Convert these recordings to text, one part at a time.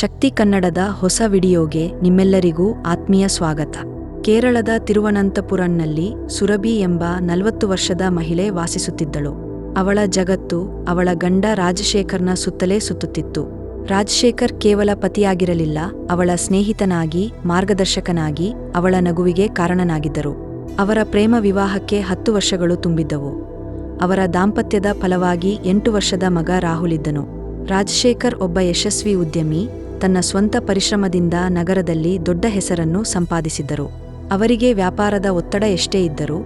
ಶಕ್ತಿ ಕನ್ನಡದ ಹೊಸ ವಿಡಿಯೋಗೆ ನಿಮ್ಮೆಲ್ಲರಿಗೂ ಆತ್ಮೀಯ ಸ್ವಾಗತ. ಕೇರಳದ ತಿರುವನಂತಪುರಂನಲ್ಲಿ ಸುರಭಿ ಎಂಬ ನಲವತ್ತು ವರ್ಷದ ಮಹಿಳೆ ವಾಸಿಸುತ್ತಿದ್ದಳು. ಅವಳ ಜಗತ್ತು, ಅವಳ ಗಂಡ ರಾಜಶೇಖರ್ನ ಸುತ್ತಲೇ ಸುತ್ತುತ್ತಿತ್ತು. ರಾಜಶೇಖರ್ ಕೇವಲ ಪತಿಯಾಗಿರಲಿಲ್ಲ, ಅವಳ ಸ್ನೇಹಿತನಾಗಿ, ಮಾರ್ಗದರ್ಶಕನಾಗಿ, ಅವಳ ನಗುವಿಗೆ ಕಾರಣನಾಗಿದ್ದರು. ಅವರ ಪ್ರೇಮ ವಿವಾಹಕ್ಕೆ ಹತ್ತು ವರ್ಷಗಳು ತುಂಬಿದ್ದವು. ಅವರ ದಾಂಪತ್ಯದ ಫಲವಾಗಿ ಎಂಟು ವರ್ಷದ ಮಗ ರಾಹುಲ್ ಇದ್ದನು. ರಾಜಶೇಖರ್ ಒಬ್ಬ ಯಶಸ್ವಿ ಉದ್ಯಮಿ ತನ್ನ ಸ್ವಂತ ಪರಿಶ್ರಮದಿಂದ ನಗರದಲ್ಲಿ ದೊಡ್ಡ ಹೆಸರನ್ನು ಸಂಪಾದಿಸಿದ್ದರು. ಅವರಿಗೆ ವ್ಯಾಪಾರದ ಒತ್ತಡ ಎಷ್ಟೇ ಇದ್ದರೂ,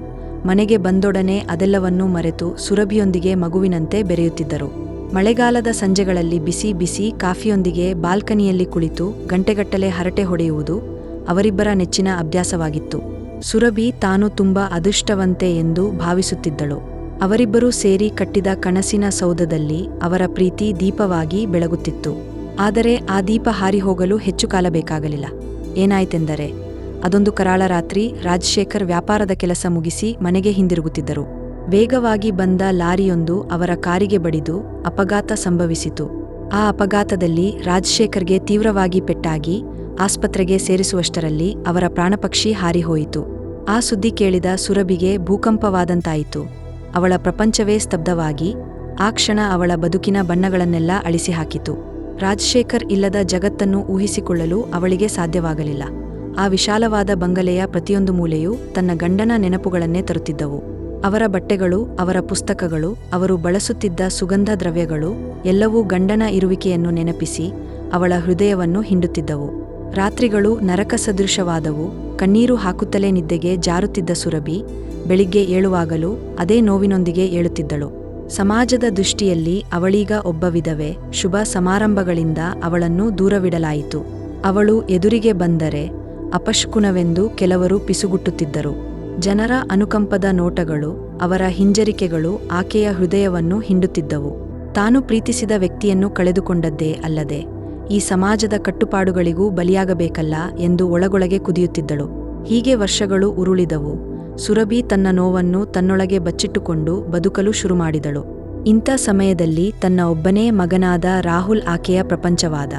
ಮನೆಗೆ ಬಂದೊಡನೆ ಅದೆಲ್ಲವನ್ನೂ ಮರೆತು ಸುರಭಿಯೊಂದಿಗೆ ಮಗುವಿನಂತೆ ಬೆರೆಯುತ್ತಿದ್ದರು. ಮಳೆಗಾಲದ ಸಂಜೆಗಳಲ್ಲಿ ಬಿಸಿ ಬಿಸಿ ಕಾಫಿಯೊಂದಿಗೆ ಬಾಲ್ಕನಿಯಲ್ಲಿ ಕುಳಿತು ಗಂಟೆಗಟ್ಟಲೆ ಹರಟೆ ಹೊಡೆಯುವುದು ಅವರಿಬ್ಬರ ನೆಚ್ಚಿನ ಅಭ್ಯಾಸವಾಗಿತ್ತು. ಸುರಭಿ ತಾನು ತುಂಬ ಅದೃಷ್ಟವಂತೆ ಎಂದು ಭಾವಿಸುತ್ತಿದ್ದಳು. ಅವರಿಬ್ಬರೂ ಸೇರಿ ಕಟ್ಟಿದ ಕನಸಿನ ಸೌಧದಲ್ಲಿ ಅವರ ಪ್ರೀತಿ ದೀಪವಾಗಿ ಬೆಳಗುತ್ತಿತ್ತು. ಆದರೆ ಆ ದೀಪ ಹಾರಿ ಹೋಗಲು ಹೆಚ್ಚು ಕಾಲ ಬೇಕಾಗಲಿಲ್ಲ. ಏನಾಯ್ತೆಂದರೆ, ಅದೊಂದು ಕರಾಳ ರಾತ್ರಿ ರಾಜಶೇಖರ್ ವ್ಯಾಪಾರದ ಕೆಲಸ ಮುಗಿಸಿ ಮನೆಗೆ ಹಿಂದಿರುಗುತ್ತಿದ್ದರು. ವೇಗವಾಗಿ ಬಂದ ಲಾರಿಯೊಂದು ಅವರ ಕಾರಿಗೆ ಬಡಿದು ಅಪಘಾತ ಸಂಭವಿಸಿತು. ಆ ಅಪಘಾತದಲ್ಲಿ ರಾಜಶೇಖರ್ಗೆ ತೀವ್ರವಾಗಿ ಪೆಟ್ಟಾಗಿ ಆಸ್ಪತ್ರೆಗೆ ಸೇರಿಸುವಷ್ಟರಲ್ಲಿ ಅವರ ಪ್ರಾಣಪಕ್ಷಿ ಹಾರಿಹೋಯಿತು ಆ ಸುದ್ದಿ ಕೇಳಿದ ಸುರಭಿಗೆ ಭೂಕಂಪವಾದಂತಾಯಿತು. ಅವಳ ಪ್ರಪಂಚವೇ ಸ್ತಬ್ಧವಾಗಿ, ಆ ಕ್ಷಣ ಅವಳ ಬದುಕಿನ ಬಣ್ಣಗಳನ್ನೆಲ್ಲ ಅಳಿಸಿಹಾಕಿತು ರಾಜಶೇಖರ್ ಇಲ್ಲದ ಜಗತ್ತನ್ನು ಊಹಿಸಿಕೊಳ್ಳಲು ಅವಳಿಗೆ ಸಾಧ್ಯವಾಗಲಿಲ್ಲ. ಆ ವಿಶಾಲವಾದ ಬಂಗಲೆಯ ಪ್ರತಿಯೊಂದು ಮೂಲೆಯೂ ತನ್ನ ಗಂಡನ ನೆನಪುಗಳನ್ನೇ ತರುತ್ತಿದ್ದವು. ಅವರ ಬಟ್ಟೆಗಳು, ಅವರ ಪುಸ್ತಕಗಳು, ಅವರು ಬಳಸುತ್ತಿದ್ದ ಸುಗಂಧ ದ್ರವ್ಯಗಳು ಎಲ್ಲವೂ ಗಂಡನ ಇರುವಿಕೆಯನ್ನು ನೆನಪಿಸಿ ಅವಳ ಹೃದಯವನ್ನು ಹಿಂಡುತ್ತಿದ್ದವು. ರಾತ್ರಿಗಳು ನರಕ ಸದೃಶವಾದವು, ಕಣ್ಣೀರು ಹಾಕುತ್ತಲೇ ನಿದ್ದೆಗೆ ಜಾರುತ್ತಿದ್ದ ಸುರಭಿ, ಬೆಳಿಗ್ಗೆ ಏಳುವಾಗಲೂ ಅದೇ ನೋವಿನೊಂದಿಗೆ ಏಳುತ್ತಿದ್ದಳು. ಸಮಾಜದ ದೃಷ್ಟಿಯಲ್ಲಿ ಅವಳೀಗ ಒಬ್ಬ ವಿಧವೆ, ಶುಭ ಸಮಾರಂಭಗಳಿಂದ ಅವಳನ್ನು ದೂರವಿಡಲಾಯಿತು. ಅವಳು ಎದುರಿಗೆ ಬಂದರೆ ಅಪಶ್ಕುನವೆಂದು ಕೆಲವರು ಪಿಸುಗುಟ್ಟುತ್ತಿದ್ದರು. ಜನರ ಅನುಕಂಪದ ನೋಟಗಳು, ಅವರ ಹಿಂಜರಿಕೆಗಳು ಆಕೆಯ ಹೃದಯವನ್ನು ಹಿಂಡುತ್ತಿದ್ದವು. ತಾನು ಪ್ರೀತಿಸಿದ ವ್ಯಕ್ತಿಯನ್ನು ಕಳೆದುಕೊಂಡದ್ದೇ ಅಲ್ಲದೆ, ಈ ಸಮಾಜದ ಕಟ್ಟುಪಾಡುಗಳಿಗೂ ಬಲಿಯಾಗಬೇಕಲ್ಲ ಎಂದು ಒಳಗೊಳಗೆ ಕುದಿಯುತ್ತಿದ್ದಳು. ಹೀಗೆ ವರ್ಷಗಳು ಉರುಳಿದವು. ಸುರಭಿ ತನ್ನ ನೋವನ್ನು ತನ್ನೊಳಗೆ ಬಚ್ಚಿಟ್ಟುಕೊಂಡು ಬದುಕಲು ಶುರುಮಾಡಿದಳು. ಇಂಥ ಸಮಯದಲ್ಲಿ ತನ್ನ ಒಬ್ಬನೇ ಮಗನಾದ ರಾಹುಲ್ ಆಕೆಯ ಪ್ರಪಂಚವಾದ.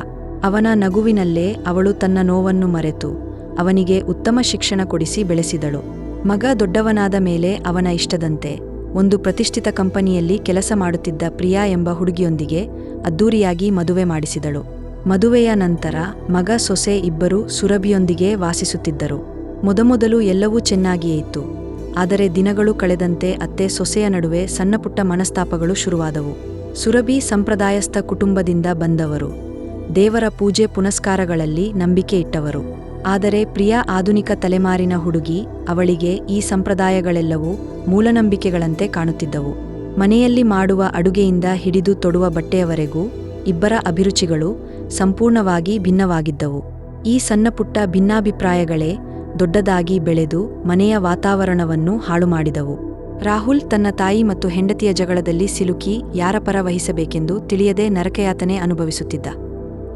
ಅವನ ನಗುವಿನಲ್ಲೇ ಅವಳು ತನ್ನ ನೋವನ್ನು ಮರೆತು ಅವನಿಗೆ ಉತ್ತಮ ಶಿಕ್ಷಣ ಕೊಡಿಸಿ ಬೆಳೆಸಿದಳು. ಮಗ ದೊಡ್ಡವನಾದ ಮೇಲೆ ಅವನ ಇಷ್ಟದಂತೆ ಒಂದು ಪ್ರತಿಷ್ಠಿತ ಕಂಪನಿಯಲ್ಲಿ ಕೆಲಸ ಮಾಡುತ್ತಿದ್ದ ಪ್ರಿಯಾ ಎಂಬ ಹುಡುಗಿಯೊಂದಿಗೆ ಅದ್ದೂರಿಯಾಗಿ ಮದುವೆ ಮಾಡಿಸಿದಳು. ಮದುವೆಯ ನಂತರ ಮಗ ಸೊಸೆ ಇಬ್ಬರು ಸುರಭಿಯೊಂದಿಗೆ ವಾಸಿಸುತ್ತಿದ್ದರು. ಮೊದಮೊದಲು ಎಲ್ಲವೂ ಚೆನ್ನಾಗಿಯೇ ಇತ್ತು. ಆದರೆ ದಿನಗಳು ಕಳೆದಂತೆ ಅತ್ತೆ ಸೊಸೆಯ ನಡುವೆ ಸಣ್ಣಪುಟ್ಟ ಮನಸ್ತಾಪಗಳು ಶುರುವಾದವು. ಸುರಭಿ ಸಂಪ್ರದಾಯಸ್ಥ ಕುಟುಂಬದಿಂದ ಬಂದವರು. ದೇವರ ಪೂಜೆ ಪುನಸ್ಕಾರಗಳಲ್ಲಿ ನಂಬಿಕೆ ಇಟ್ಟವರು. ಆದರೆ ಪ್ರಿಯ ಆಧುನಿಕ ತಲೆಮಾರಿನ ಹುಡುಗಿ, ಅವಳಿಗೆ ಈ ಸಂಪ್ರದಾಯಗಳೆಲ್ಲವೂ ಮೂಲನಂಬಿಕೆಗಳಂತೆ ಕಾಣುತ್ತಿದ್ದವು. ಮನೆಯಲ್ಲಿ ಮಾಡುವ ಅಡುಗೆಯಿಂದ ಹಿಡಿದು ತೊಡುವ ಬಟ್ಟೆಯವರೆಗೂ ಇಬ್ಬರ ಅಭಿರುಚಿಗಳು ಸಂಪೂರ್ಣವಾಗಿ ಭಿನ್ನವಾಗಿದ್ದವು. ಈ ಸಣ್ಣಪುಟ್ಟ ಭಿನ್ನಾಭಿಪ್ರಾಯಗಳೇ ದೊಡ್ಡದಾಗಿ ಬೆಳೆದು ಮನೆಯ ವಾತಾವರಣವನ್ನು ಹಾಳುಮಾಡಿದವು. ರಾಹುಲ್ ತನ್ನ ತಾಯಿ ಮತ್ತು ಹೆಂಡತಿಯ ಜಗಳದಲ್ಲಿ ಸಿಲುಕಿ ಯಾರ ಪರ ವಹಿಸಬೇಕೆಂದು ತಿಳಿಯದೆ ನರಕಯಾತನೆ ಅನುಭವಿಸುತ್ತಿದ್ದ.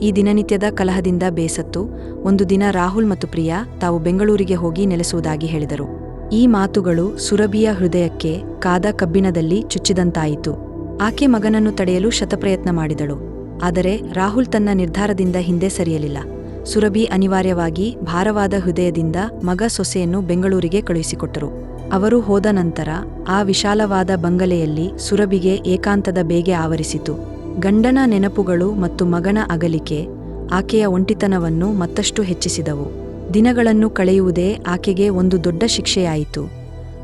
ಈ ದಿನನಿತ್ಯದ ಕಲಹದಿಂದ ಬೇಸತ್ತು ಒಂದು ದಿನ ರಾಹುಲ್ ಮತ್ತು ಪ್ರಿಯಾ ತಾವು ಬೆಂಗಳೂರಿಗೆ ಹೋಗಿ ನೆಲೆಸುವುದಾಗಿ ಹೇಳಿದರು. ಈ ಮಾತುಗಳು ಸುರಭಿಯ ಹೃದಯಕ್ಕೆ ಕಾದ ಕಬ್ಬಿಣದಲ್ಲಿ ಚುಚ್ಚಿದಂತಾಯಿತು. ಆಕೆ ಮಗನನ್ನು ತಡೆಯಲು ಶತಪ್ರಯತ್ನ ಮಾಡಿದಳು. ಆದರೆ ರಾಹುಲ್ ತನ್ನ ನಿರ್ಧಾರದಿಂದ ಹಿಂದೆ ಸರಿಯಲಿಲ್ಲ. ಸುರಭಿ ಅನಿವಾರ್ಯವಾಗಿ ಭಾರವಾದ ಹೃದಯದಿಂದ ಮಗ ಸೊಸೆಯನ್ನು ಬೆಂಗಳೂರಿಗೆ ಕಳುಹಿಸಿಕೊಟ್ಟರು. ಅವರು ಹೋದ ನಂತರ ಆ ವಿಶಾಲವಾದ ಬಂಗಲೆಯಲ್ಲಿ ಸುರಭಿಗೆ ಏಕಾಂತದ ಬೇಗೆ ಆವರಿಸಿತು. ಗಂಡನ ನೆನಪುಗಳು ಮತ್ತು ಮಗನ ಅಗಲಿಕೆ ಆಕೆಯ ಒಂಟಿತನವನ್ನು ಮತ್ತಷ್ಟು ಹೆಚ್ಚಿಸಿದವು. ದಿನಗಳನ್ನು ಕಳೆಯುವುದೇ ಆಕೆಗೆ ಒಂದು ದೊಡ್ಡ ಶಿಕ್ಷೆಯಾಯಿತು.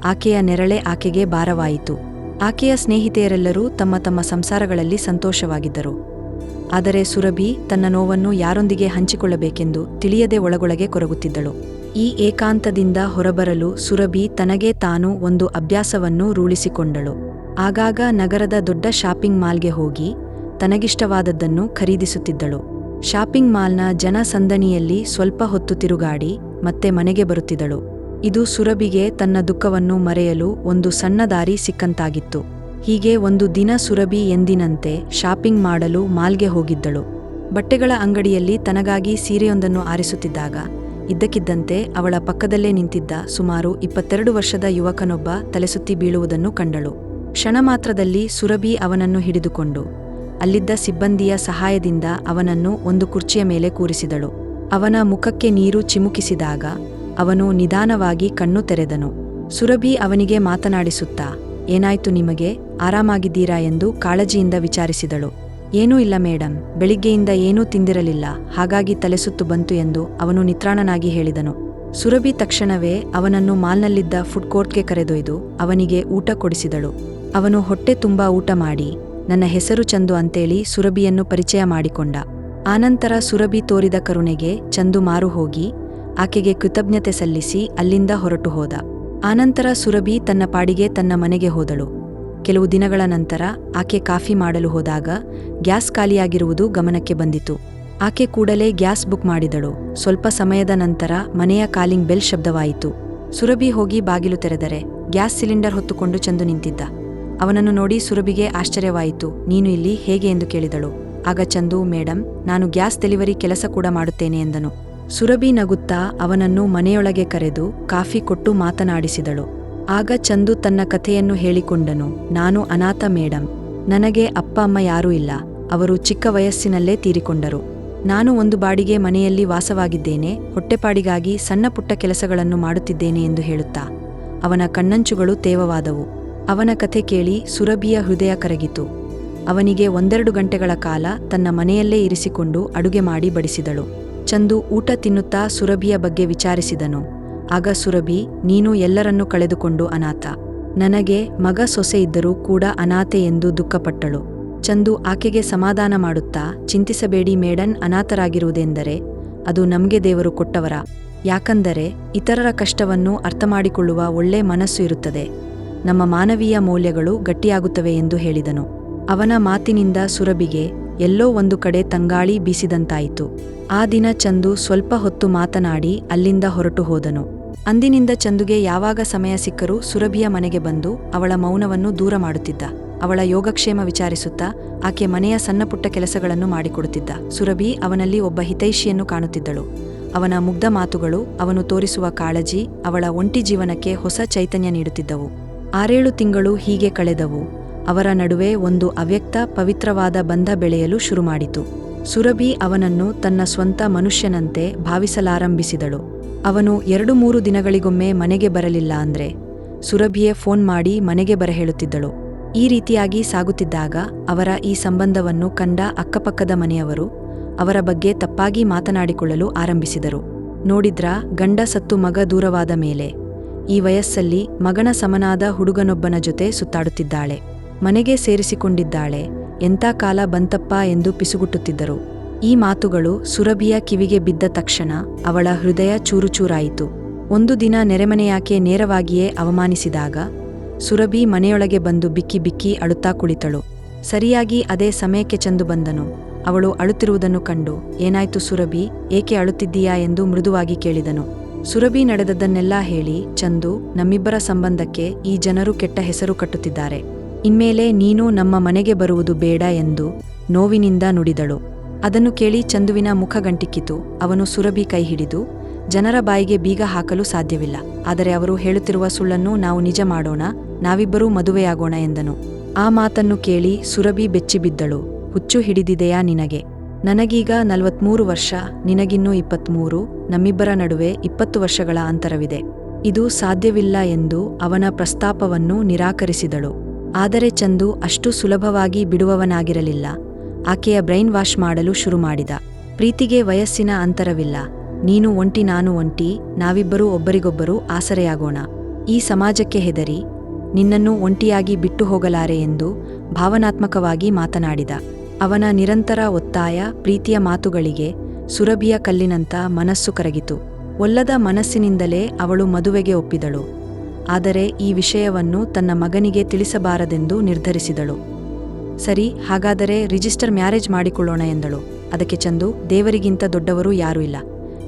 ಆಕೆಯ ನೆರಳೆ ಆಕೆಗೆ ಭಾರವಾಯಿತು. ಆಕೆಯ ಸ್ನೇಹಿತೆಯರೆಲ್ಲರೂ ತಮ್ಮ ತಮ್ಮ ಸಂಸಾರಗಳಲ್ಲಿ ಸಂತೋಷವಾಗಿದ್ದರು. ಆದರೆ ಸುರಭಿ ತನ್ನ ನೋವನ್ನು ಯಾರೊಂದಿಗೆ ಹಂಚಿಕೊಳ್ಳಬೇಕೆಂದು ತಿಳಿಯದೆ ಒಳಗೊಳಗೆ ಕೊರಗುತ್ತಿದ್ದಳು. ಈ ಏಕಾಂತದಿಂದ ಹೊರಬರಲು ಸುರಭಿ ತನಗೆ ತಾನು ಒಂದು ಅಭ್ಯಾಸವನ್ನು ರೂಢಿಸಿಕೊಂಡಳು. ಆಗಾಗ ನಗರದ ದೊಡ್ಡ ಶಾಪಿಂಗ್ ಮಾಲ್ಗೆ ಹೋಗಿ ತನಗಿಷ್ಟವಾದದ್ದನ್ನು ಖರೀದಿಸುತ್ತಿದ್ದಳು. ಶಾಪಿಂಗ್ ಮಾಲ್ನ ಜನಸಂದಣಿಯಲ್ಲಿ ಸ್ವಲ್ಪ ಹೊತ್ತು ತಿರುಗಾಡಿ ಮತ್ತೆ ಮನೆಗೆ ಬರುತ್ತಿದ್ದಳು. ಇದು ಸುರಭಿಗೆ ತನ್ನ ದುಃಖವನ್ನು ಮರೆಯಲು ಒಂದು ಸಣ್ಣ ದಾರಿ ಸಿಕ್ಕಂತಾಗಿತ್ತು. ಹೀಗೆ ಒಂದು ದಿನ ಸುರಭಿ ಎಂದಿನಂತೆ ಶಾಪಿಂಗ್ ಮಾಡಲು ಮಾಲ್ಗೆ ಹೋಗಿದ್ದಳು. ಬಟ್ಟೆಗಳ ಅಂಗಡಿಯಲ್ಲಿ ತನಗಾಗಿ ಸೀರೆಯೊಂದನ್ನು ಆರಿಸುತ್ತಿದ್ದಾಗ, ಇದ್ದಕ್ಕಿದ್ದಂತೆ ಅವಳ ಪಕ್ಕದಲ್ಲೇ ನಿಂತಿದ್ದ ಸುಮಾರು ಇಪ್ಪತ್ತೆರಡು ವರ್ಷದ ಯುವಕನೊಬ್ಬ ತಲೆಸುತ್ತಿ ಬೀಳುವುದನ್ನು ಕಂಡಳು. ಕ್ಷಣ ಮಾತ್ರದಲ್ಲಿ ಸುರಭಿ ಅವನನ್ನು ಹಿಡಿದುಕೊಂಡು, ಅಲ್ಲಿದ್ದ ಸಿಬ್ಬಂದಿಯ ಸಹಾಯದಿಂದ ಅವನನ್ನು ಒಂದು ಕುರ್ಚಿಯ ಮೇಲೆ ಕೂರಿಸಿದಳು. ಅವನ ಮುಖಕ್ಕೆ ನೀರು ಚಿಮುಕಿಸಿದಾಗ, ಅವನು ನಿಧಾನವಾಗಿ ಕಣ್ಣು ತೆರೆದನು. ಸುರಭಿ ಅವನಿಗೆ ಮಾತನಾಡಿಸುತ್ತಾ ಏನಾಯ್ತು ನಿಮಗೆ? ಆರಾಮಾಗಿದ್ದೀರಾ ಎಂದು ಕಾಳಜಿಯಿಂದ ವಿಚಾರಿಸಿದಳು. ಏನೂ ಇಲ್ಲ ಮೇಡಮ್ ಬೆಳಿಗ್ಗೆಯಿಂದ ಏನೂ ತಿಂದಿರಲಿಲ್ಲ. ಹಾಗಾಗಿ ತಲೆಸುತ್ತು ಬಂತು ಎಂದು ಅವನು ನಿತ್ರಾಣನಾಗಿ ಹೇಳಿದನು. ಸುರಭಿ ತಕ್ಷಣವೇ ಅವನನ್ನು ಮಾಲ್ನಲ್ಲಿದ್ದ ಫುಡ್ ಕೋರ್ಟ್ಗೆ ಕರೆದೊಯ್ದು ಅವನಿಗೆ ಊಟ ಕೊಡಿಸಿದಳು. ಅವನು ಹೊಟ್ಟೆ ತುಂಬಾ ಊಟ ಮಾಡಿ, ನನ್ನ ಹೆಸರು ಚಂದು ಅಂತೇಳಿ ಸುರಭಿಯನ್ನು ಪರಿಚಯ ಮಾಡಿಕೊಂಡ. ಆನಂತರ ಸುರಭಿ ತೋರಿದ ಕರುಣೆಗೆ ಚಂದು ಮಾರು ಹೋಗಿ, ಆಕೆಗೆ ಕೃತಜ್ಞತೆ ಸಲ್ಲಿಸಿ ಅಲ್ಲಿಂದ ಹೊರಟು ಹೋದ. ಆನಂತರ ಸುರಭಿ ತನ್ನ ಪಾಡಿಗೆ ತನ್ನ ಮನೆಗೆ ಹೋದಳು. ಕೆಲವು ದಿನಗಳ ನಂತರ ಆಕೆ ಕಾಫಿ ಮಾಡಲು ಹೋದಾಗ ಗ್ಯಾಸ್ ಖಾಲಿಯಾಗಿರುವುದು ಗಮನಕ್ಕೆ ಬಂದಿತು. ಆಕೆ ಕೂಡಲೇ ಗ್ಯಾಸ್ ಬುಕ್ ಮಾಡಿದಳು. ಸ್ವಲ್ಪ ಸಮಯದ ನಂತರ ಮನೆಯ ಕಾಲಿಂಗ್ ಬೆಲ್ ಶಬ್ದವಾಯಿತು. ಸುರಭಿ ಹೋಗಿ ಬಾಗಿಲು ತೆರೆದರೆ ಗ್ಯಾಸ್ ಸಿಲಿಂಡರ್ ಹೊತ್ತುಕೊಂಡು ಚಂದು ನಿಂತಿದ್ದ. ಅವನನ್ನು ನೋಡಿ ಸುರಭಿಗೆ ಆಶ್ಚರ್ಯವಾಯಿತು. ನೀನು ಇಲ್ಲಿ ಹೇಗೆ ಎಂದು ಕೇಳಿದಳು. ಆಗ ಚಂದು ಮೇಡಮ್ ನಾನು ಗ್ಯಾಸ್ ಡೆಲಿವರಿ ಕೆಲಸ ಕೂಡ ಮಾಡುತ್ತೇನೆ ಎಂದನು. ಸುರಭಿ ನಗುತ್ತಾ ಅವನನ್ನು ಮನೆಯೊಳಗೆ ಕರೆದು ಕಾಫಿ ಕೊಟ್ಟು ಮಾತನಾಡಿಸಿದಳು. ಆಗ ಚಂದು ತನ್ನ ಕಥೆಯನ್ನು ಹೇಳಿಕೊಂಡನು, ನಾನು ಅನಾಥ ಮೇಡಂ, ನನಗೆ ಅಪ್ಪ ಅಮ್ಮ ಯಾರೂ ಇಲ್ಲ, ಅವರು ಚಿಕ್ಕ ವಯಸ್ಸಿನಲ್ಲೇ ತೀರಿಕೊಂಡರು. ನಾನು ಒಂದು ಬಾಡಿಗೆ ಮನೆಯಲ್ಲಿ ವಾಸವಾಗಿದ್ದೇನೆ, ಹೊಟ್ಟೆಪಾಡಿಗಾಗಿ ಸಣ್ಣ ಪುಟ್ಟ ಕೆಲಸಗಳನ್ನು ಮಾಡುತ್ತಿದ್ದೇನೆ ಎಂದು ಹೇಳುತ್ತಾ, ಅವನ ಕಣ್ಣಂಚುಗಳು ತೇವವಾದವು. ಅವನ ಕಥೆ ಕೇಳಿ ಸುರಭಿಯ ಹೃದಯ ಕರಗಿತು. ಅವನಿಗೆ ಒಂದೆರಡು ಗಂಟೆಗಳ ಕಾಲ ತನ್ನ ಮನೆಯಲ್ಲೇ ಇರಿಸಿಕೊಂಡು ಅಡುಗೆ ಮಾಡಿ ಬಡಿಸಿದಳು. ಚಂದು ಊಟ ತಿನ್ನುತ್ತಾ ಸುರಭಿಯ ಬಗ್ಗೆ ವಿಚಾರಿಸಿದನು. ಆಗ ಸುರಭಿ, ನೀನು ಎಲ್ಲರನ್ನೂ ಕಳೆದುಕೊಂಡು ಅನಾಥ. ನನಗೆ ಮಗ ಸೊಸೆ ಇದ್ದರೂ ಕೂಡ ಅನಾಥೆ ಎಂದು ದುಃಖಪಟ್ಟಳು. ಚಂದು ಆಕೆಗೆ ಸಮಾಧಾನ ಮಾಡುತ್ತಾ, ಚಿಂತಿಸಬೇಡಿ ಮೇಡನ್, ಅನಾಥರಾಗಿರುವುದೆಂದರೆ ಅದು ನಮಗೆ ದೇವರು ಕೊಟ್ಟವರ. ಯಾಕಂದರೆ ಇತರರ ಕಷ್ಟವನ್ನು ಅರ್ಥಮಾಡಿಕೊಳ್ಳುವ ಒಳ್ಳೆ ಮನಸ್ಸು ಇರುತ್ತದೆ. ನಮ್ಮ ಮಾನವೀಯ ಮೌಲ್ಯಗಳು ಗಟ್ಟಿಯಾಗುತ್ತವೆ ಎಂದು ಹೇಳಿದನು. ಅವನ ಮಾತಿನಿಂದ ಸುರಭಿಗೆ ಎಲ್ಲೋ ಒಂದು ಕಡೆ ತಂಗಾಳಿ ಬೀಸಿದಂತಾಯಿತು. ಆ ದಿನ ಚಂದು ಸ್ವಲ್ಪ ಹೊತ್ತು ಮಾತನಾಡಿ ಅಲ್ಲಿಂದ ಹೊರಟು ಹೋದನು. ಅಂದಿನಿಂದ ಚಂದುಗೆ ಯಾವಾಗ ಸಮಯ ಸಿಕ್ಕರೂ ಸುರಭಿಯ ಮನೆಗೆ ಬಂದು ಅವಳ ಮೌನವನ್ನು ದೂರ ಮಾಡುತ್ತಿದ್ದ. ಅವಳ ಯೋಗಕ್ಷೇಮ ವಿಚಾರಿಸುತ್ತಾ ಆಕೆ ಮನೆಯ ಸಣ್ಣಪುಟ್ಟ ಕೆಲಸಗಳನ್ನು ಮಾಡಿಕೊಡುತ್ತಿದ್ದ. ಸುರಭಿ ಅವನಲ್ಲಿ ಒಬ್ಬ ಹಿತೈಷಿಯನ್ನು ಕಾಣುತ್ತಿದ್ದಳು. ಅವನ ಮುಗ್ಧ ಮಾತುಗಳು, ಅವನು ತೋರಿಸುವ ಕಾಳಜಿ, ಅವಳ ಒಂಟಿ ಜೀವನಕ್ಕೆ ಹೊಸ ಚೈತನ್ಯ ನೀಡುತ್ತಿದ್ದವು. ಆರೇಳು ತಿಂಗಳು ಹೀಗೆ ಕಳೆದವು. ಅವರ ನಡುವೆ ಒಂದು ಅವ್ಯಕ್ತ ಪವಿತ್ರವಾದ ಬಂಧ ಬೆಳೆಯಲು ಶುರುಮಾಡಿತು. ಸುರಭಿ ಅವನನ್ನು ತನ್ನ ಸ್ವಂತ ಮನುಷ್ಯನಂತೆ ಭಾವಿಸಲಾರಂಭಿಸಿದಳು. ಅವನು ಎರಡು ಮೂರು ದಿನಗಳಿಗೊಮ್ಮೆ ಮನೆಗೆ ಬರಲಿಲ್ಲ ಅಂದ್ರೆ ಸುರಭಿಯೇ ಫೋನ್ ಮಾಡಿ ಮನೆಗೆ ಬರಹೇಳುತ್ತಿದ್ದಳು. ಈ ರೀತಿಯಾಗಿ ಸಾಗುತ್ತಿದ್ದಾಗ ಅವರ ಈ ಸಂಬಂಧವನ್ನು ಕಂಡ ಅಕ್ಕಪಕ್ಕದ ಮನೆಯವರು ಅವರ ಬಗ್ಗೆ ತಪ್ಪಾಗಿ ಮಾತನಾಡಿಕೊಳ್ಳಲು ಆರಂಭಿಸಿದರು. ನೋಡಿದ್ರಾ, ಗಂಡ ಸತ್ತು ಮಗ ದೂರವಾದ ಮೇಲೆ. ಈ ವಯಸ್ಸಲ್ಲಿ ಮಗನ ಸಮನಾದ ಹುಡುಗನೊಬ್ಬನ ಜೊತೆ ಸುತ್ತಾಡುತ್ತಿದ್ದಾಳೆ. ಮನೆಗೆ ಸೇರಿಸಿಕೊಂಡಿದ್ದಾಳೆ. ಎಂಥ ಕಾಲ ಬಂತಪ್ಪ ಎಂದು ಪಿಸುಗುಟ್ಟುತ್ತಿದ್ದರು. ಈ ಮಾತುಗಳು ಸುರಭಿಯ ಕಿವಿಗೆ ಬಿದ್ದ ತಕ್ಷಣ ಅವಳ ಹೃದಯ ಚೂರುಚೂರಾಯಿತು. ಒಂದು ದಿನ ನೆರೆಮನೆಯಾಕೆ ನೇರವಾಗಿಯೇ ಅವಮಾನಿಸಿದಾಗ ಸುರಭಿ ಮನೆಯೊಳಗೆ ಬಂದು ಬಿಕ್ಕಿ ಬಿಕ್ಕಿ ಅಳುತ್ತಾ ಕುಳಿತಳು. ಸರಿಯಾಗಿ ಅದೇ ಸಮಯಕ್ಕೆ ಚಂದು ಬಂದನು. ಅವಳು ಅಳುತ್ತಿರುವುದನ್ನು ಕಂಡು, ಏನಾಯ್ತು ಸುರಭಿ, ಏಕೆ ಅಳುತ್ತಿದ್ದೀಯಾ? ಎಂದು ಮೃದುವಾಗಿ ಕೇಳಿದನು. ಸುರಭಿ ನಡೆದದ್ದನ್ನೆಲ್ಲ ಹೇಳಿ ಚಂದು, ನಮ್ಮಿಬ್ಬರ ಸಂಬಂಧಕ್ಕೆ ಈ ಜನರು ಕೆಟ್ಟ ಹೆಸರು ಕಟ್ಟುತ್ತಿದ್ದಾರೆ. ಇನ್ಮೇಲೆ ನೀನು ನಮ್ಮ ಮನೆಗೆ ಬರುವುದು ಬೇಡ ಎಂದು ನೋವಿನಿಂದ ನುಡಿದಳು. ಅದನ್ನು ಕೇಳಿ ಚಂದುವಿನ ಮುಖ ಗಂಟಿಕ್ಕಿತು ಅವನು ಸುರಭಿ ಕೈ ಹಿಡಿದು, ಜನರ ಬಾಯಿಗೆ ಬೀಗ ಹಾಕಲು ಸಾಧ್ಯವಿಲ್ಲ. ಆದರೆ ಅವರು ಹೇಳುತ್ತಿರುವ ಸುಳ್ಳನ್ನು ನಾವು ನಿಜ ಮಾಡೋಣ, ನಾವಿಬ್ಬರೂ ಮದುವೆಯಾಗೋಣ ಎಂದನು. ಆ ಮಾತನ್ನು ಕೇಳಿ ಸುರಭಿ ಬೆಚ್ಚಿಬಿದ್ದಳು ಹುಚ್ಚು ಹಿಡಿದಿದೆಯಾ ನಿನಗೆ? ನನಗೀಗ ನಲವತ್ಮೂರು ವರ್ಷ, ನಿನಗಿನ್ನೂ ಇಪ್ಪತ್ಮೂರು, ನಮ್ಮಿಬ್ಬರ ನಡುವೆ ಇಪ್ಪತ್ತು ವರ್ಷಗಳ ಅಂತರವಿದೆ. ಇದು ಸಾಧ್ಯವಿಲ್ಲ ಎಂದು ಅವನ ಪ್ರಸ್ತಾಪವನ್ನು ನಿರಾಕರಿಸಿದಳು. ಆದರೆ ಚಂದು ಅಷ್ಟು ಸುಲಭವಾಗಿ ಬಿಡುವವನಾಗಿರಲಿಲ್ಲ. ಆಕೆಯ ಬ್ರೈನ್ ವಾಶ್ ಮಾಡಲು ಶುರು ಮಾಡಿದ. ಪ್ರೀತಿಗೆ ವಯಸ್ಸಿನ ಅಂತರವಿಲ್ಲ. ನೀನು ಒಂಟಿ ನಾನು ಒಂಟಿ, ನಾವಿಬ್ಬರೂ ಒಬ್ಬರಿಗೊಬ್ಬರು ಆಸರೆಯಾಗೋಣ. ಈ ಸಮಾಜಕ್ಕೆ ಹೆದರಿ, ನಿನ್ನನ್ನು ಒಂಟಿಯಾಗಿ ಬಿಟ್ಟು ಹೋಗಲಾರೆ ಎಂದು ಭಾವನಾತ್ಮಕವಾಗಿ ಮಾತನಾಡಿದ. ಅವನ ನಿರಂತರ ಒತ್ತಾಯ ಪ್ರೀತಿಯ ಮಾತುಗಳಿಗೆ ಸುರಭಿಯ ಕಲ್ಲಿನಂತ ಮನಸ್ಸು ಕರಗಿತು. ಒಲ್ಲದ ಮನಸ್ಸಿನಿಂದಲೇ ಅವಳು ಮದುವೆಗೆ ಒಪ್ಪಿದಳು. ಆದರೆ ಈ ವಿಷಯವನ್ನು ತನ್ನ ಮಗನಿಗೆ ತಿಳಿಸಬಾರದೆಂದು ನಿರ್ಧರಿಸಿದಳು. ಸರಿ, ಹಾಗಾದರೆ ರಿಜಿಸ್ಟರ್ ಮ್ಯಾರೇಜ್ ಮಾಡಿಕೊಳ್ಳೋಣ ಎಂದಳು. ಅದಕ್ಕೆ ಚಂದು, ದೇವರಿಗಿಂತ ದೊಡ್ಡವರು ಯಾರೂ ಇಲ್ಲ.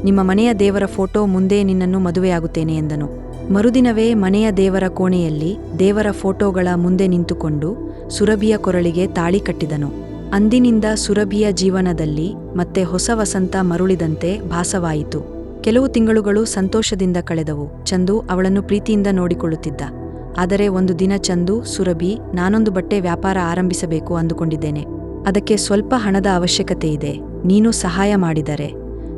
ನಿಮ್ಮ ಮನೆಯ ದೇವರ ಫೋಟೋ ಮುಂದೆ ನಿನ್ನನ್ನು ಮದುವೆಯಾಗುತ್ತೇನೆ ಎಂದನು. ಮರುದಿನವೇ ಮನೆಯ ದೇವರ ಕೋಣೆಯಲ್ಲಿ ದೇವರ ಫೋಟೋಗಳ ಮುಂದೆ ನಿಂತುಕೊಂಡು ಸುರಭಿಯ ಕೊರಳಿಗೆ ತಾಳಿ ಕಟ್ಟಿದನು. ಅಂದಿನಿಂದ ಸುರಭಿಯ ಜೀವನದಲ್ಲಿ ಮತ್ತೆ ಹೊಸ ವಸಂತ ಮರುಳಿದಂತೆ ಭಾಸವಾಯಿತು. ಕೆಲವು ತಿಂಗಳುಗಳು ಸಂತೋಷದಿಂದ ಕಳೆದವು. ಚಂದು ಅವಳನ್ನು ಪ್ರೀತಿಯಿಂದ ನೋಡಿಕೊಳ್ಳುತ್ತಿದ್ದ. ಆದರೆ ಒಂದು ದಿನ ಚಂದು, ಸುರಭಿ, ನಾನೊಂದು ಬಟ್ಟೆ ವ್ಯಾಪಾರ ಆರಂಭಿಸಬೇಕು ಅಂದುಕೊಂಡಿದ್ದೇನೆ. ಅದಕ್ಕೆ ಸ್ವಲ್ಪ ಹಣದ ಅವಶ್ಯಕತೆ ಇದೆ. ನೀನು ಸಹಾಯ ಮಾಡಿದರೆ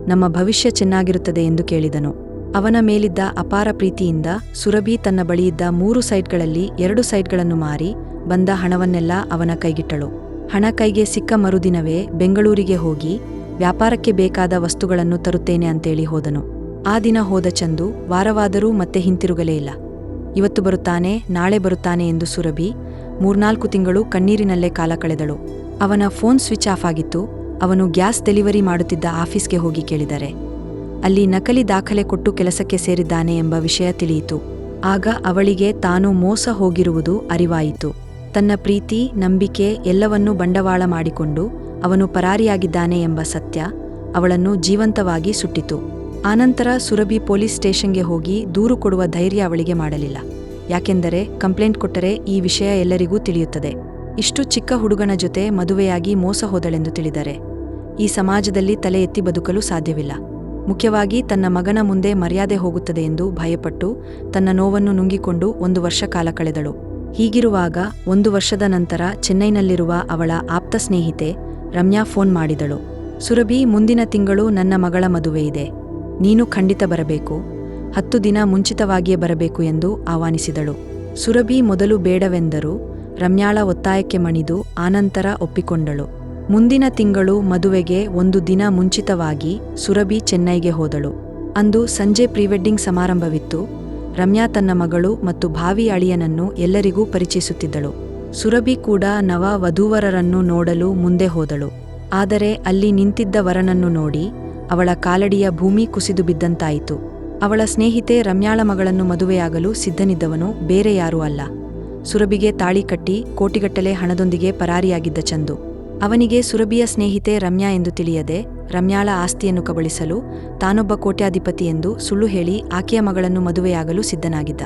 ನಮ್ಮ ಭವಿಷ್ಯ ಚೆನ್ನಾಗಿರುತ್ತದೆ ಎಂದು ಕೇಳಿದನು. ಅವನ ಮೇಲಿದ್ದ ಅಪಾರ ಪ್ರೀತಿಯಿಂದ ಸುರಭಿ ತನ್ನ ಬಳಿಯಿದ್ದ ಮೂರು ಸೈಟ್ಗಳಲ್ಲಿ ಎರಡು ಸೈಟ್ಗಳನ್ನು ಮಾರಿ ಬಂದ ಹಣವನ್ನೆಲ್ಲ ಅವನ ಕೈಗಿಟ್ಟಳು. ಹಣ ಕೈಗೆ ಸಿಕ್ಕ ಮರುದಿನವೇ ಬೆಂಗಳೂರಿಗೆ ಹೋಗಿ ವ್ಯಾಪಾರಕ್ಕೆ ಬೇಕಾದ ವಸ್ತುಗಳನ್ನು ತರುತ್ತೇನೆ ಅಂತೇಳಿ ಹೋದನು. ಆ ದಿನ ಹೋದ ಚಂದು ವಾರವಾದರೂ ಮತ್ತೆ ಹಿಂತಿರುಗಲೇ ಇಲ್ಲ. ಇವತ್ತು ಬರುತ್ತಾನೆ, ನಾಳೆ ಬರುತ್ತಾನೆ ಎಂದು ಸುರಭಿ ಮೂರ್ನಾಲ್ಕು ತಿಂಗಳು ಕಣ್ಣೀರಿನಲ್ಲೇ ಕಾಲ ಕಳೆದಳು. ಅವನ ಫೋನ್ ಸ್ವಿಚ್ ಆಫ್ ಆಗಿತ್ತು. ಅವನು ಗ್ಯಾಸ್ ಡೆಲಿವರಿ ಮಾಡುತ್ತಿದ್ದ ಆಫೀಸ್ಗೆ ಹೋಗಿ ಕೇಳಿದರೆ, ಅಲ್ಲಿ ನಕಲಿ ದಾಖಲೆ ಕೊಟ್ಟು ಕೆಲಸಕ್ಕೆ ಸೇರಿದ್ದಾನೆ ಎಂಬ ವಿಷಯ ತಿಳಿಯಿತು. ಆಗ ಅವಳಿಗೆ ತಾನು ಮೋಸ ಹೋಗಿರುವುದು ಅರಿವಾಯಿತು. ತನ್ನ ಪ್ರೀತಿ, ನಂಬಿಕೆ ಎಲ್ಲವನ್ನೂ ಬಂಡವಾಳ ಮಾಡಿಕೊಂಡು ಅವನು ಪರಾರಿಯಾಗಿದ್ದಾನೆ ಎಂಬ ಸತ್ಯ ಅವಳನ್ನು ಜೀವಂತವಾಗಿ ಸುಟ್ಟಿತು. ಆನಂತರ ಸುರಭಿ ಪೊಲೀಸ್ ಸ್ಟೇಷನ್ಗೆ ಹೋಗಿ ದೂರು ಕೊಡುವ ಧೈರ್ಯ ಅವಳಿಗೆ ಮಾಡಲಿಲ್ಲ. ಯಾಕೆಂದರೆ ಕಂಪ್ಲೇಂಟ್ ಕೊಟ್ಟರೆ ಈ ವಿಷಯ ಎಲ್ಲರಿಗೂ ತಿಳಿಯುತ್ತದೆ. ಇಷ್ಟು ಚಿಕ್ಕ ಹುಡುಗನ ಜೊತೆ ಮದುವೆಯಾಗಿ ಮೋಸ ಹೋದಳೆಂದು ತಿಳಿದರೆ ಈ ಸಮಾಜದಲ್ಲಿ ತಲೆ ಎತ್ತಿ ಬದುಕಲು ಸಾಧ್ಯವಿಲ್ಲ. ಮುಖ್ಯವಾಗಿ ತನ್ನ ಮಗನ ಮುಂದೆ ಮರ್ಯಾದೆ ಹೋಗುತ್ತದೆ ಎಂದು ಭಯಪಟ್ಟು ತನ್ನ ನೋವನ್ನು ನುಂಗಿಕೊಂಡು ಒಂದು ವರ್ಷ ಕಾಲ ಕಳೆದಳು. ಹೀಗಿರುವಾಗ ಒಂದು ವರ್ಷದ ನಂತರ ಚೆನ್ನೈನಲ್ಲಿರುವ ಅವಳ ಆಪ್ತ ಸ್ನೇಹಿತೆ ರಮ್ಯಾ ಫೋನ್ ಮಾಡಿದಳು. ಸುರಭಿ, ಮುಂದಿನ ತಿಂಗಳು ನನ್ನ ಮಗಳ ಮದುವೆ ಇದೆ. ನೀನು ಖಂಡಿತ ಬರಬೇಕು. ಹತ್ತು ದಿನ ಮುಂಚಿತವಾಗಿಯೇ ಬರಬೇಕು ಎಂದು ಆಹ್ವಾನಿಸಿದಳು. ಸುರಭಿ ಮೊದಲು ಬೇಡವೆಂದರೂ. ರಮ್ಯಾಳ ಒತ್ತಾಯಕ್ಕೆ ಮಣಿದು ಆನಂತರ ಒಪ್ಪಿಕೊಂಡಳು. ಮುಂದಿನ ತಿಂಗಳು ಮದುವೆಗೆ ಒಂದು ದಿನ ಮುಂಚಿತವಾಗಿ ಸುರಭಿ ಚೆನ್ನೈಗೆ ಹೋದಳು. ಅಂದು ಸಂಜೆ ಪ್ರೀವೆಡ್ಡಿಂಗ್ ಸಮಾರಂಭವಿತ್ತು. ರಮ್ಯಾ ತನ್ನ ಮಗಳು ಮತ್ತು ಭಾವಿ ಅಳಿಯನನ್ನು ಎಲ್ಲರಿಗೂ ಪರಿಚಯಿಸುತ್ತಿದ್ದಳು. ಸುರಭಿ ಕೂಡ ನವ ವಧೂವರರನ್ನು ನೋಡಲು ಮುಂದೆ ಹೋದಳು. ಆದರೆ ಅಲ್ಲಿ ನಿಂತಿದ್ದ ವರನನ್ನು ನೋಡಿ ಅವಳ ಕಾಲಡಿಯ ಭೂಮಿ ಕುಸಿದು ಬಿದ್ದಂತಾಯಿತು. ಅವಳ ಸ್ನೇಹಿತೆ ರಮ್ಯಾಳ ಮಗಳನ್ನು ಮದುವೆಯಾಗಲು ಸಿದ್ಧನಿದ್ದವನು ಬೇರೆ ಯಾರೂ ಅಲ್ಲ. ಸುರಭಿಗೆ ತಾಳಿ ಕಟ್ಟಿ ಕೋಟಿಗಟ್ಟಲೆ ಹಣದೊಂದಿಗೆ ಪರಾರಿಯಾಗಿದ್ದ ಚಂದು. ಅವನಿಗೆ ಸುರಭಿಯ ಸ್ನೇಹಿತೆ ರಮ್ಯಾ ಎಂದು ತಿಳಿಯದೆ ರಮ್ಯಾಳ ಆಸ್ತಿಯನ್ನು ಕಬಳಿಸಲು ತಾನೊಬ್ಬ ಕೋಟ್ಯಾಧಿಪತಿ ಎಂದು ಸುಳ್ಳು ಹೇಳಿ ಆಕೆಯ ಮಗಳನ್ನು ಮದುವೆಯಾಗಲು ಸಿದ್ಧನಾಗಿದ್ದ.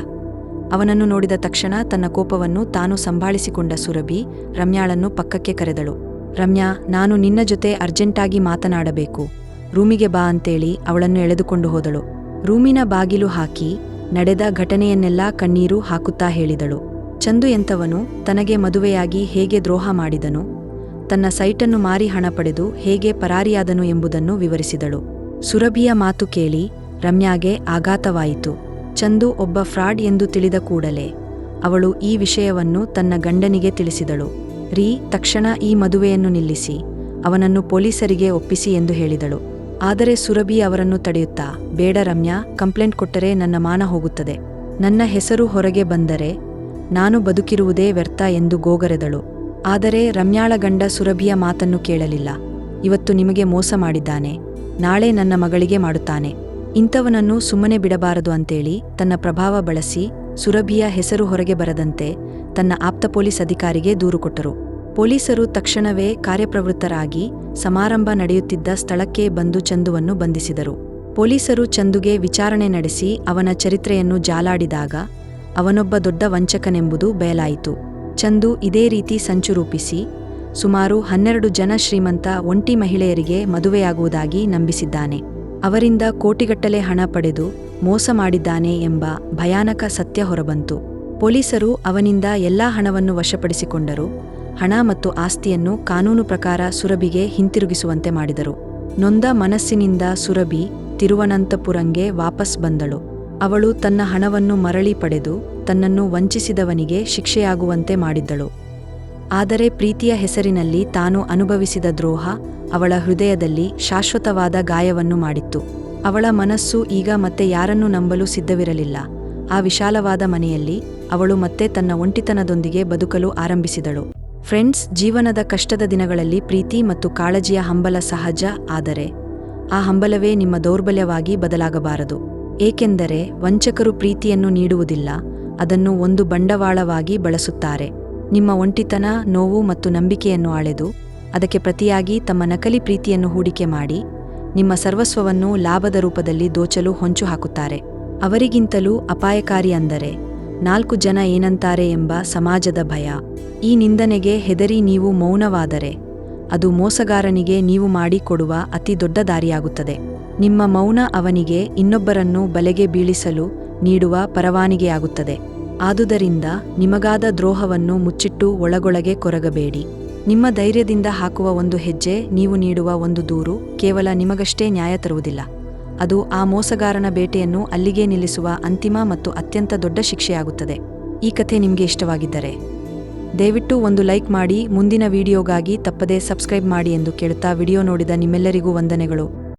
ಅವನನ್ನು ನೋಡಿದ ತಕ್ಷಣ ತನ್ನ ಕೋಪವನ್ನು ತಾನು ಸಂಭಾಳಿಸಿಕೊಂಡ ಸುರಭಿ ರಮ್ಯಾಳನ್ನು ಪಕ್ಕಕ್ಕೆ ಕರೆದಳು. ರಮ್ಯಾ, ನಾನು ನಿನ್ನ ಜೊತೆ ಅರ್ಜೆಂಟಾಗಿ ಮಾತನಾಡಬೇಕು. ರೂಮಿಗೆ ಬಾ ಅಂತೇಳಿ ಅವಳನ್ನು ಎಳೆದುಕೊಂಡು ಹೋದಳು. ರೂಮಿನ ಬಾಗಿಲು ಹಾಕಿ ನಡೆದ ಘಟನೆಯನ್ನೆಲ್ಲ ಕಣ್ಣೀರು ಹಾಕುತ್ತಾ ಹೇಳಿದಳು. ಚಂದು ಎಂಥವನು ತನಗೆ ಮದುವೆಯಾಗಿ ಹೇಗೆ ದ್ರೋಹ ಮಾಡಿದನು? ತನ್ನ ಸೈಟನ್ನು ಮಾರಿ ಹಣ ಪಡೆದು ಹೇಗೆ ಪರಾರಿಯಾದನು ಎಂಬುದನ್ನು ವಿವರಿಸಿದಳು. ಸುರಭಿಯ ಮಾತು ಕೇಳಿ ರಮ್ಯಾಗೆ ಆಘಾತವಾಯಿತು. ಚಂದು ಒಬ್ಬ ಫ್ರಾಡ್ ಎಂದು ತಿಳಿದ ಕೂಡಲೇ ಅವಳು ಈ ವಿಷಯವನ್ನು ತನ್ನ ಗಂಡನಿಗೆ ತಿಳಿಸಿದಳು. ರೀ, ತಕ್ಷಣ ಈ ಮದುವೆಯನ್ನು ನಿಲ್ಲಿಸಿ, ಅವನನ್ನು ಪೊಲೀಸರಿಗೆ ಒಪ್ಪಿಸಿ ಎಂದು ಹೇಳಿದಳು. ಆದರೆ ಸುರಭಿ ಅವರನ್ನು ತಡೆಯುತ್ತಾ, ಬೇಡ ರಮ್ಯಾ, ಕಂಪ್ಲೇಂಟ್ ಕೊಟ್ಟರೆ ನನ್ನ ಮಾನ ಹೋಗುತ್ತದೆ. ನನ್ನ ಹೆಸರು ಹೊರಗೆ ಬಂದರೆ ನಾನು ಬದುಕಿರುವುದೇ ವ್ಯರ್ಥ ಎಂದು ಗೋಗರೆದಳು. ಆದರೆ ರಮ್ಯಾಳ ಗಂಡ ಸುರಭಿಯ ಮಾತನ್ನು ಕೇಳಲಿಲ್ಲ. ಇವತ್ತು ನಿಮಗೆ ಮೋಸ ಮಾಡಿದ್ದಾನೆ. ನಾಳೆ ನನ್ನ ಮಗಳಿಗೆ ಮಾಡುತ್ತಾನೆ. ಇಂಥವನನ್ನು ಸುಮ್ಮನೆ ಬಿಡಬಾರದು ಅಂತೇಳಿ ತನ್ನ ಪ್ರಭಾವ ಬಳಸಿ ಸುರಭಿಯ ಹೆಸರು ಹೊರಗೆ ಬರದಂತೆ ತನ್ನ ಆಪ್ತ ಪೊಲೀಸ್ ಅಧಿಕಾರಿಗೆ ದೂರು ಕೊಟ್ಟರು. ಪೊಲೀಸರು ತಕ್ಷಣವೇ ಕಾರ್ಯಪ್ರವೃತ್ತರಾಗಿ ಸಮಾರಂಭ ನಡೆಯುತ್ತಿದ್ದ ಸ್ಥಳಕ್ಕೆ ಬಂದು ಚಂದುವನ್ನು ಬಂಧಿಸಿದರು. ಪೊಲೀಸರು ಚಂದುಗೆ ವಿಚಾರಣೆ ನಡೆಸಿ ಅವನ ಚರಿತ್ರೆಯನ್ನು ಜಾಲಾಡಿದಾಗ ಅವನೊಬ್ಬ ದೊಡ್ಡ ವಂಚಕನೆಂಬುದು ಬಯಲಾಯಿತು. ಚಂದು ಇದೇ ರೀತಿ ಸಂಚು ರೂಪಿಸಿ ಸುಮಾರು ಹನ್ನೆರಡು ಜನ ಶ್ರೀಮಂತ ಒಂಟಿ ಮಹಿಳೆಯರಿಗೆ ಮದುವೆಯಾಗುವುದಾಗಿ ನಂಬಿಸಿದ್ದಾನೆ. ಅವರಿಂದ ಕೋಟಿಗಟ್ಟಲೆ ಹಣ ಪಡೆದು ಮೋಸ ಮಾಡಿದ್ದಾನೆ ಎಂಬ ಭಯಾನಕ ಸತ್ಯ ಹೊರಬಂತು. ಪೊಲೀಸರು ಅವನಿಂದ ಎಲ್ಲಾ ಹಣವನ್ನು ವಶಪಡಿಸಿಕೊಂಡರು. ಹಣ ಮತ್ತು ಆಸ್ತಿಯನ್ನು ಕಾನೂನು ಪ್ರಕಾರ ಸುರಭಿಗೆ ಹಿಂತಿರುಗಿಸುವಂತೆ ಮಾಡಿದರು. ನೊಂದ ಮನಸ್ಸಿನಿಂದ ಸುರಭಿ ತಿರುವನಂತಪುರಂಗೆ ವಾಪಸ್ ಬಂದಳು. ಅವಳು ತನ್ನ ಹಣವನ್ನು ಮರಳಿ ಪಡೆದು ತನ್ನನ್ನು ವಂಚಿಸಿದವನಿಗೆ ಶಿಕ್ಷೆಯಾಗುವಂತೆ ಮಾಡಿದ್ದಳು. ಆದರೆ ಪ್ರೀತಿಯ ಹೆಸರಿನಲ್ಲಿ ತಾನು ಅನುಭವಿಸಿದ ದ್ರೋಹ ಅವಳ ಹೃದಯದಲ್ಲಿ ಶಾಶ್ವತವಾದ ಗಾಯವನ್ನು ಮಾಡಿತ್ತು. ಅವಳ ಮನಸ್ಸು ಈಗ ಮತ್ತೆ ಯಾರನ್ನು ನಂಬಲು ಸಿದ್ಧವಿರಲಿಲ್ಲ. ಆ ವಿಶಾಲವಾದ ಮನೆಯಲ್ಲಿ ಅವಳು ಮತ್ತೆ ತನ್ನ ಒಂಟಿತನದೊಂದಿಗೆ ಬದುಕಲು ಆರಂಭಿಸಿದಳು. ಫ್ರೆಂಡ್ಸ್, ಜೀವನದ ಕಷ್ಟದ ದಿನಗಳಲ್ಲಿ ಪ್ರೀತಿ ಮತ್ತು ಕಾಳಜಿಯ ಹಂಬಲ ಸಹಜ, ಆದರೆ ಆ ಹಂಬಲವೇ ನಿಮ್ಮ ದೌರ್ಬಲ್ಯವಾಗಿ ಬದಲಾಗಬಾರದು. ಏಕೆಂದರೆ ವಂಚಕರು ಪ್ರೀತಿಯನ್ನು ನೀಡುವುದಿಲ್ಲ, ಅದನ್ನು ಒಂದು ಬಂಡವಾಳವಾಗಿ ಬಳಸುತ್ತಾರೆ. ನಿಮ್ಮ ಒಂಟಿತನ, ನೋವು ಮತ್ತು ನಂಬಿಕೆಯನ್ನು ಅಳೆದು ಅದಕ್ಕೆ ಪ್ರತಿಯಾಗಿ ತಮ್ಮ ನಕಲಿ ಪ್ರೀತಿಯನ್ನು ಹೂಡಿಕೆ ಮಾಡಿ, ನಿಮ್ಮ ಸರ್ವಸ್ವವನ್ನು ಲಾಭದ ರೂಪದಲ್ಲಿ ದೋಚಲು ಹೊಂಚು ಹಾಕುತ್ತಾರೆ. ಅವರಿಗಿಂತಲೂ ಅಪಾಯಕಾರಿ ಅಂದರೆ, ನಾಲ್ಕು ಜನ ಏನಂತಾರೆ ಎಂಬ ಸಮಾಜದ ಭಯ. ಈ ನಿಂದನೆಗೆ ಹೆದರಿ ನೀವು ಮೌನವಾದರೆ, ಅದು ಮೋಸಗಾರನಿಗೆ ನೀವು ಮಾಡಿಕೊಡುವ ಅತಿ ದೊಡ್ಡ ದಾರಿಯಾಗುತ್ತದೆ. ನಿಮ್ಮ ಮೌನ ಅವನಿಗೆ ಇನ್ನೊಬ್ಬರನ್ನು ಬಲೆಗೆ ಬೀಳಿಸಲು ನೀಡುವ ಪರವಾನಿಗೆಯಾಗುತ್ತದೆ. ಆದುದರಿಂದ ನಿಮಗಾದ ದ್ರೋಹವನ್ನು ಮುಚ್ಚಿಟ್ಟು ಒಳಗೊಳಗೆ ಕೊರಗಬೇಡಿ. ನಿಮ್ಮ ಧೈರ್ಯದಿಂದ ಹಾಕುವ ಒಂದು ಹೆಜ್ಜೆ ನೀವು ನೀಡುವ ಒಂದು ದೂರು ಕೇವಲ ನಿಮಗಷ್ಟೇ ನ್ಯಾಯ ತರುವುದಿಲ್ಲ. ಅದು ಆ ಮೋಸಗಾರನ ಬೇಟೆಯನ್ನು ಅಲ್ಲಿಗೇ ನಿಲ್ಲಿಸುವ ಅಂತಿಮ ಮತ್ತು ಅತ್ಯಂತ ದೊಡ್ಡ ಶಿಕ್ಷೆಯಾಗುತ್ತದೆ. ಈ ಕಥೆ ನಿಮಗೆ ಇಷ್ಟವಾಗಿದ್ದರೆ, ದಯವಿಟ್ಟು ಒಂದು ಲೈಕ್ ಮಾಡಿ, ಮುಂದಿನ ವಿಡಿಯೋಗಾಗಿ ತಪ್ಪದೇ ಸಬ್ಸ್ಕ್ರೈಬ್ ಮಾಡಿ ಎಂದು ಕೇಳುತ್ತಾ ವಿಡಿಯೋ ನೋಡಿದ ನಿಮ್ಮೆಲ್ಲರಿಗೂ ವಂದನೆಗಳು.